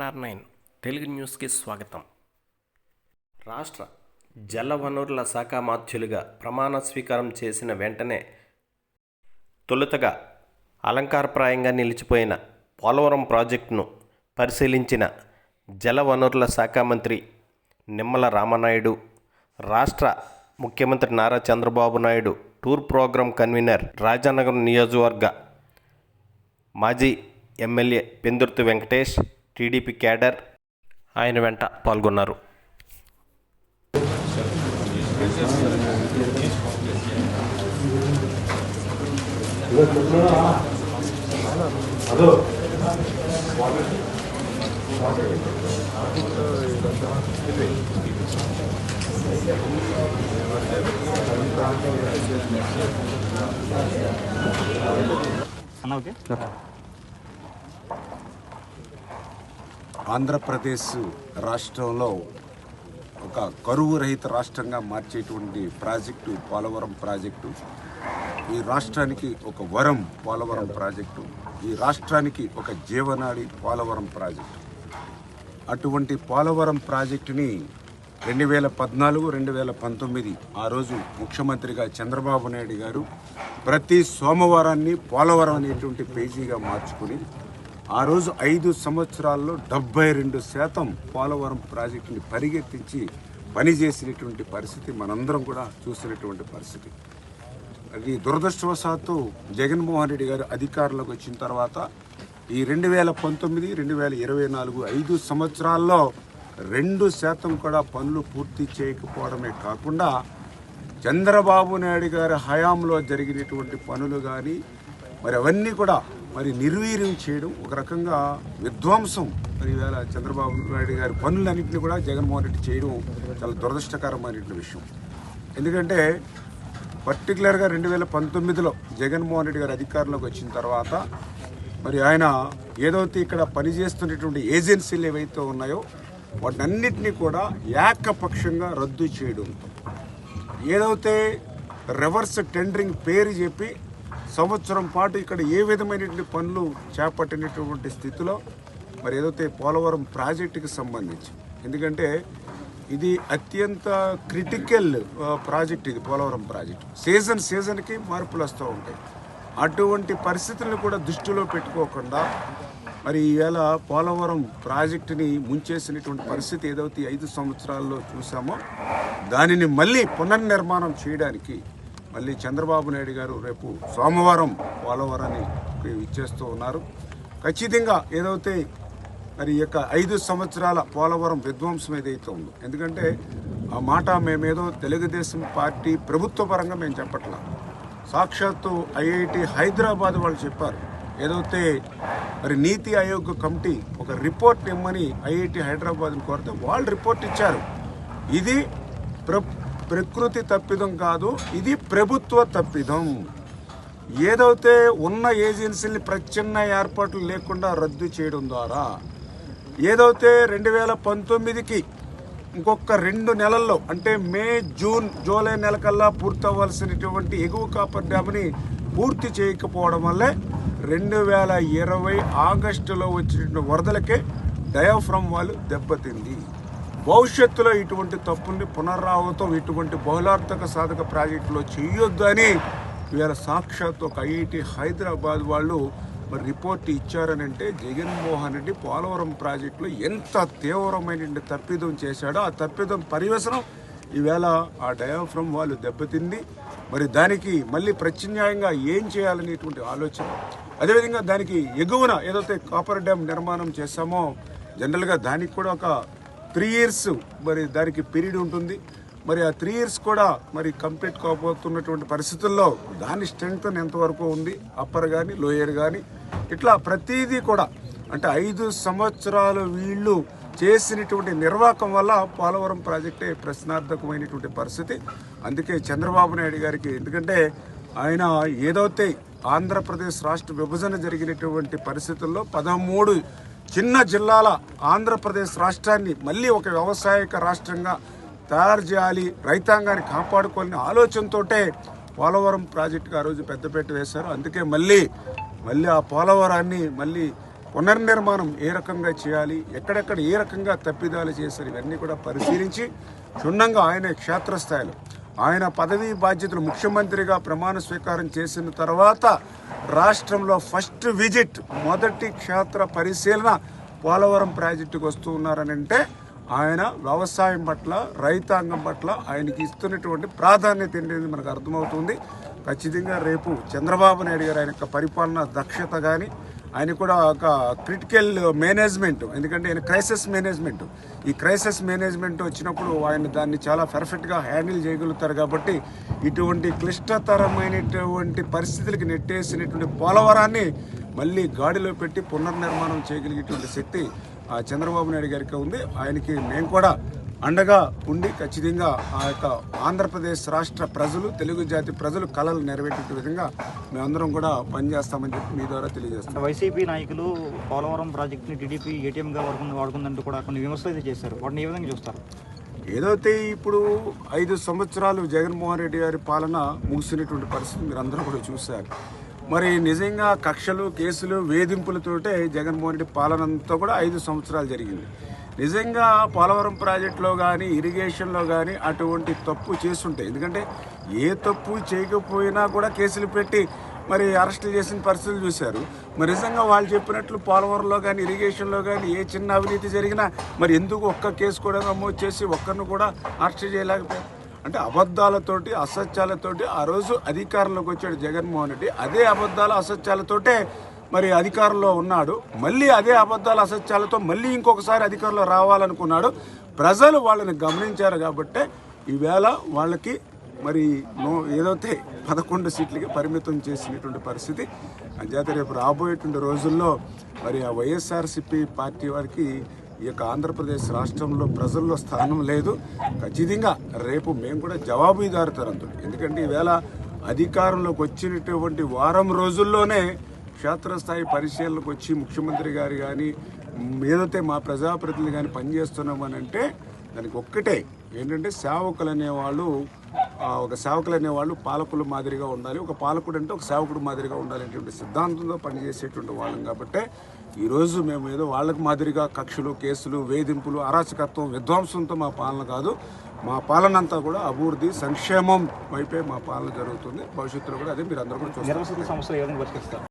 NR nine Telugu న్యూస్కి స్వాగతం. రాష్ట్ర జల వనరుల శాఖ మాధ్యులుగా ప్రమాణ స్వీకారం చేసిన వెంటనే తొలుతగా అలంకారప్రాయంగా నిలిచిపోయిన పోలవరం ప్రాజెక్టును పరిశీలించిన జల వనరుల శాఖ మంత్రి నిమ్మల రామనాయుడు రాష్ట్ర ముఖ్యమంత్రి Nara Chandrababu Naidu tour programme convener Rajanagaram నియోజకవర్గ మాజీ MLA Pendurthi Venkatesh TDP cadre ఆయన వెంట పాల్గొన్నారు. అన్న ఓకే? ఆంధ్రప్రదేశ్ రాష్ట్రంలో ఒక కరువు రహిత రాష్ట్రంగా మార్చేటువంటి ప్రాజెక్టు పోలవరం ప్రాజెక్టు. ఈ రాష్ట్రానికి ఒక వరం పోలవరం ప్రాజెక్టు. ఈ రాష్ట్రానికి ఒక జీవనాడి పోలవరం ప్రాజెక్టు. అటువంటి పోలవరం ప్రాజెక్టుని రెండు వేల పద్నాలుగు రెండు వేల పంతొమ్మిది ఆ రోజు ముఖ్యమంత్రిగా చంద్రబాబు నాయుడు గారు ప్రతి సోమవారాన్ని పోలవరం అనేటువంటి పేజీగా మార్చుకుని ఆ రోజు ఐదు సంవత్సరాల్లో డెబ్బై రెండు శాతం పోలవరం ప్రాజెక్టుని పరిగెత్తించి పనిచేసినటువంటి పరిస్థితి మనందరం కూడా చూసినటువంటి పరిస్థితి. అది దురదృష్టవశాత్తు జగన్మోహన్ రెడ్డి గారు అధికారంలోకి వచ్చిన తర్వాత ఈ రెండు వేల పంతొమ్మిది రెండు వేల ఇరవై నాలుగు ఐదు సంవత్సరాల్లో రెండు శాతం కూడా పనులు పూర్తి చేయకపోవడమే కాకుండా చంద్రబాబు నాయుడు గారి హయాంలో జరిగినటువంటి పనులు కానీ మరి అవన్నీ కూడా మరి నిర్వీర్యం చేయడం ఒక రకంగా విధ్వంసం. మరి ఈవేళ చంద్రబాబు నాయుడు గారి పనులన్నింటినీ కూడా జగన్మోహన్ రెడ్డి చేయడం చాలా దురదృష్టకరమైనటువంటి విషయం. ఎందుకంటే పర్టికులర్గా రెండు వేల పంతొమ్మిదిలో జగన్మోహన్ రెడ్డి గారు అధికారంలోకి వచ్చిన తర్వాత మరి ఆయన ఏదైతే ఇక్కడ పనిచేస్తున్నటువంటి ఏజెన్సీలు ఏవైతే ఉన్నాయో వాటన్నిటినీ కూడా ఏకపక్షంగా రద్దు చేయడం ఏదైతే రివర్స్ టెండరింగ్ పేరు చెప్పి సంవత్సరం పాటు ఇక్కడ ఏ విధమైనటువంటి పనులు చేపట్టినటువంటి స్థితిలో మరి ఏదైతే పోలవరం ప్రాజెక్టుకి సంబంధించి ఎందుకంటే ఇది అత్యంత క్రిటికల్ ప్రాజెక్ట్ ఇది పోలవరం ప్రాజెక్ట్. సీజన్ సీజన్కి మార్పులు వస్తూ ఉంటాయి. అటువంటి పరిస్థితులను కూడా దృష్టిలో పెట్టుకోకుండా మరి ఈవేళ పోలవరం ప్రాజెక్టుని ముంచేసినటువంటి పరిస్థితి ఏదైతే ఐదు సంవత్సరాల్లో చూసామో దానిని మళ్ళీ పునర్నిర్మాణం చేయడానికి మళ్ళీ చంద్రబాబు నాయుడు గారు రేపు సోమవారం పోలవరాన్ని ఇచ్చేస్తూ ఉన్నారు. ఖచ్చితంగా ఏదైతే మరి ఈ యొక్క ఐదు సంవత్సరాల పోలవరం విధ్వంసం ఏదైతే ఉందో ఎందుకంటే ఆ మాట మేమేదో తెలుగుదేశం పార్టీ ప్రభుత్వ పరంగా మేము చెప్పట్లా. సాక్షాత్తు ఐఐటి హైదరాబాద్ వాళ్ళు చెప్పారు ఏదైతే మరి నీతి ఆయోగ్ కమిటీ ఒక రిపోర్ట్ ఇమ్మని ఐఐటి హైదరాబాద్ని కోరితే వాళ్ళు రిపోర్ట్ ఇచ్చారు. ఇది ప్ర ప్రకృతి తప్పిదం కాదు ఇది ప్రభుత్వ తప్పిదం. ఏదైతే ఉన్న ఏజెన్సీని ప్రచ్ఛన్న ఏర్పాట్లు లేకుండా రద్దు చేయడం ద్వారా ఏదైతే రెండు వేల పంతొమ్మిదికి ఇంకొక రెండు నెలల్లో అంటే మే జూన్ జూలై నెల కల్లా పూర్తవ్వాల్సినటువంటి ఎగువ కాపర్ డ్యామ్ని పూర్తి చేయకపోవడం వల్లే రెండు వేల ఇరవై ఆగస్టులో వచ్చిన వరదలకే డయాఫ్రమ్ వాళ్ళు దెబ్బతింది. భవిష్యత్తులో ఇటువంటి తప్పుల్ని పునరావృతం ఇటువంటి బహుళార్థక సాధక ప్రాజెక్టులో చేయొద్దు అని వీళ్ళ సాక్షాత్ ఒక ఐఐటి హైదరాబాద్ వాళ్ళు మరి రిపోర్ట్ ఇచ్చారని అంటే జగన్మోహన్ రెడ్డి పోలవరం ప్రాజెక్టులో ఎంత తీవ్రమైన తప్పిదం చేశాడో ఆ తప్పిదం పరివేశనం ఈవేళ ఆ డయాఫ్రమ్ వాళ్ళు దెబ్బతింది. మరి దానికి మళ్ళీ ప్రత్యామ్నాయంగా ఏం చేయాలనేటువంటి ఆలోచన? అదేవిధంగా దానికి ఎగువన ఏదైతే కాపర్ డ్యామ్ నిర్మాణం చేశామో జనరల్గా దానికి కూడా ఒక త్రీ ఇయర్స్ మరి దానికి పీరియడ్ ఉంటుంది. మరి ఆ త్రీ ఇయర్స్ కూడా మరి కంప్లీట్ కాబోతున్నటువంటి పరిస్థితుల్లో దాని స్ట్రెంగ్త్ ఎంతవరకు ఉంది? అప్పర్ కానీ లోయర్ కానీ ఇట్లా ప్రతిదీ కూడా అంటే ఐదు సంవత్సరాలు వీళ్ళు చేసినటువంటి నిర్వాహకం వల్ల పోలవరం ప్రాజెక్టే ప్రశ్నార్థకమైనటువంటి పరిస్థితి. అందుకే చంద్రబాబు నాయుడు గారికి ఎందుకంటే ఆయన ఏదైతే ఆంధ్రప్రదేశ్ రాష్ట్ర విభజన జరిగినటువంటి పరిస్థితుల్లో పదమూడు చిన్న జిల్లాల ఆంధ్రప్రదేశ్ రాష్ట్రాన్ని మళ్ళీ ఒక వ్యవసాయక రాష్ట్రంగా తయారు చేయాలి రైతాంగాన్ని కాపాడుకోవాలని ఆలోచనతోటే పోలవరం ప్రాజెక్టుకు ఆ రోజు పెద్దపేట వేశారు. అందుకే మళ్ళీ మళ్ళీ ఆ పోలవరాన్ని మళ్ళీ పునర్నిర్మాణం ఏ రకంగా చేయాలి ఎక్కడెక్కడ ఏ రకంగా తప్పిదాలు చేశారు ఇవన్నీ కూడా పరిశీలించి క్షుణ్ణంగా ఆయన క్షేత్రస్థాయిలో ఆయన పదవీ బాధ్యతలు ముఖ్యమంత్రిగా ప్రమాణ స్వీకారం చేసిన తర్వాత రాష్ట్రంలో ఫస్ట్ విజిట్ మొదటి క్షేత్ర పరిశీలన పోలవరం ప్రాజెక్టుకు వస్తూ ఉన్నారని అంటే ఆయన వ్యవసాయం పట్ల రైతాంగం పట్ల ఆయనకి ఇస్తున్నటువంటి ప్రాధాన్యత ఏంటనేది మనకు అర్థమవుతుంది. ఖచ్చితంగా రేపు చంద్రబాబు నాయుడు గారు ఆయన యొక్క పరిపాలన దక్షత కానీ ఆయన కూడా ఒక క్రిటికల్ మేనేజ్మెంట్ ఎందుకంటే ఆయన క్రైసిస్ మేనేజ్మెంట్ ఈ క్రైసిస్ మేనేజ్మెంట్ వచ్చినప్పుడు ఆయన దాన్ని చాలా పర్ఫెక్ట్గా హ్యాండిల్ చేయగలుగుతారు కాబట్టి ఇటువంటి క్లిష్టతరమైనటువంటి పరిస్థితులకి నెట్టేసినటువంటి పోలవరాన్ని మళ్ళీ గాడిలో పెట్టి పునర్నిర్మాణం చేయగలిగేటువంటి శక్తి ఆ చంద్రబాబు నాయుడు గారికి ఉంది. ఆయనకి మేము కూడా అండగా ఉండి ఖచ్చితంగా ఆ యొక్క ఆంధ్రప్రదేశ్ రాష్ట్ర ప్రజలు తెలుగు జాతి ప్రజలు కళలు నెరవేర్చే విధంగా మేమందరం కూడా పనిచేస్తామని చెప్పి మీ ద్వారా తెలియజేస్తాం వైసీపీ నాయకులు పోలవరం ప్రాజెక్టుని టీడీపీ ఏటీఎంగా వాడుకుంది వాడుకుందంటూ కూడా కొన్ని విమర్శలు అయితే చేశారు. వాటిని ఏ విధంగా చూస్తారు? ఏదైతే ఇప్పుడు ఐదు సంవత్సరాలు జగన్మోహన్ రెడ్డి గారి పాలన ముగిసినటువంటి పరిస్థితి మీరు అందరూ కూడా చూశారు. మరి నిజంగా కక్షలు కేసులు వేధింపులతోటే జగన్మోహన్ రెడ్డి పాలన అంతా కూడా ఐదు సంవత్సరాలు జరిగింది. నిజంగా పోలవరం ప్రాజెక్టులో కానీ ఇరిగేషన్లో కానీ అటువంటి తప్పు చేస్తుంటాయి. ఎందుకంటే ఏ తప్పు చేయకపోయినా కూడా కేసులు పెట్టి మరి అరెస్ట్ చేసిన పరిస్థితులు చూశారు. మరి నిజంగా వాళ్ళు చెప్పినట్లు పోలవరంలో కానీ ఇరిగేషన్లో కానీ ఏ చిన్న అవినీతి జరిగినా మరి ఎందుకు ఒక్క కేసు కూడా నమోదు చేసి ఒక్కరిని కూడా అరెస్ట్ చేయలేకపోయారు? అంటే అబద్ధాలతోటి అసత్యాలతోటి ఆ రోజు అధికారంలోకి వచ్చాడు జగన్మోహన్ రెడ్డి. అదే అబద్ధాలు అసత్యాలతోటే మరి అధికారంలో ఉన్నాడు. మళ్ళీ అదే అబద్ధాలు అసత్యాలతో మళ్ళీ ఇంకొకసారి అధికారంలో రావాలనుకున్నాడు. ప్రజలు వాళ్ళని గమనించారు కాబట్టే ఈవేళ వాళ్ళకి మరి నో ఏదైతే పదకొండు సీట్లకి పరిమితం చేసినటువంటి పరిస్థితి. అంచేత రేపు రాబోయేటువంటి రోజుల్లో మరి ఆ వైఎస్ఆర్సిపి పార్టీ వారికి ఈ యొక్క ఆంధ్రప్రదేశ్ రాష్ట్రంలో ప్రజల్లో స్థానం లేదు. ఖచ్చితంగా రేపు మేము కూడా జవాబుదారుతరంతో ఎందుకంటే ఈవేళ అధికారంలోకి వచ్చినటువంటి వారం రోజుల్లోనే క్షేత్రస్థాయి పరిశీలనకు వచ్చి ముఖ్యమంత్రి గారు కానీ ఏదైతే మా ప్రజాప్రతినిధులు కానీ పనిచేస్తున్నామని అంటే దానికి ఒక్కటే ఏంటంటే సేవకులు అనేవాళ్ళు ఒక సేవకులు అనేవాళ్ళు పాలకుల మాదిరిగా ఉండాలి. ఒక పాలకుడు అంటే ఒక సేవకుడు మాదిరిగా ఉండాలి అనేటువంటి సిద్ధాంతంతో పనిచేసేటువంటి వాళ్ళం కాబట్టి ఈరోజు మేము ఏదో వాళ్ళకి మాదిరిగా కక్షలు కేసులు వేధింపులు అరాచకత్వం విధ్వంసంతో మా పాలన కాదు. మా పాలన అంతా కూడా అభివృద్ధి సంక్షేమం వైపే మా పాలన జరుగుతుంది. భవిష్యత్తులో కూడా అదే మీరు అందరూ కూడా చూస్తారు.